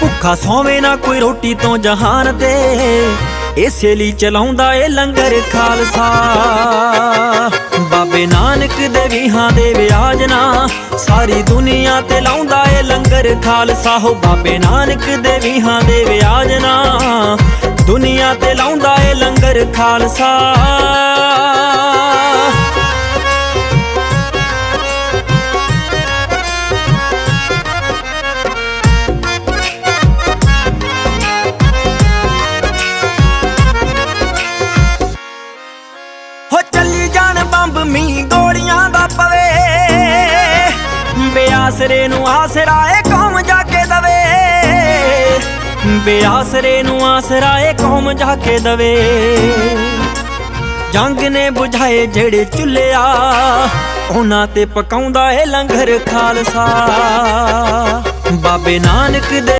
ਭੁੱਖਾ ਸੌਵੇਂ ਨਾ ਕੋਈ ਰੋਟੀ ਤੋਂ ਜਹਾਨ ਤੇ ਇਸੇ ਲਈ ਚਲਾਉਂਦਾ ਏ ਲੰਗਰ ਖਾਲਸਾ। ਬਾਬੇ ਨਾਨਕ ਦੇ ਵੀਹਾਂ ਦੇ ਵਿਆਜਨਾ ਸਾਰੀ ਦੁਨੀਆ ਤੇ ਲਾਉਂਦਾ ਏ ਲੰਗਰ ਖਾਲਸਾ। ਹੋ ਬਾਬੇ ਨਾਨਕ ਦੇ ਵੀਹਾਂ ਦੇ ਵਿਆਜਨਾ ਦੁਨੀਆ ਤੇ ਲਾਉਂਦਾ ਏ ਲੰਗਰ ਖਾਲਸਾ। ਬੇਆਸਰੇ ਨੂੰ ਆਸਰਾ ਏ ਕੌਮ ਜਾ ਕੇ ਦਵੇ। ਬੇਆਸਰੇ ਨੂੰ ਆਸਰਾ ਏ ਕੌਮ ਜਾ ਕੇ ਦਵੇ। ਜੰਗ ਨੇ ਬੁਝਾਏ ਜਿਹੜੇ ਚੁੱਲਿਆ ਉਹਨਾਂ ਤੇ ਪਕਾਉਂਦਾ ਏ ਲੰਗਰ ਖਾਲਸਾ। ਬਾਬੇ ਨਾਨਕ ਦੇ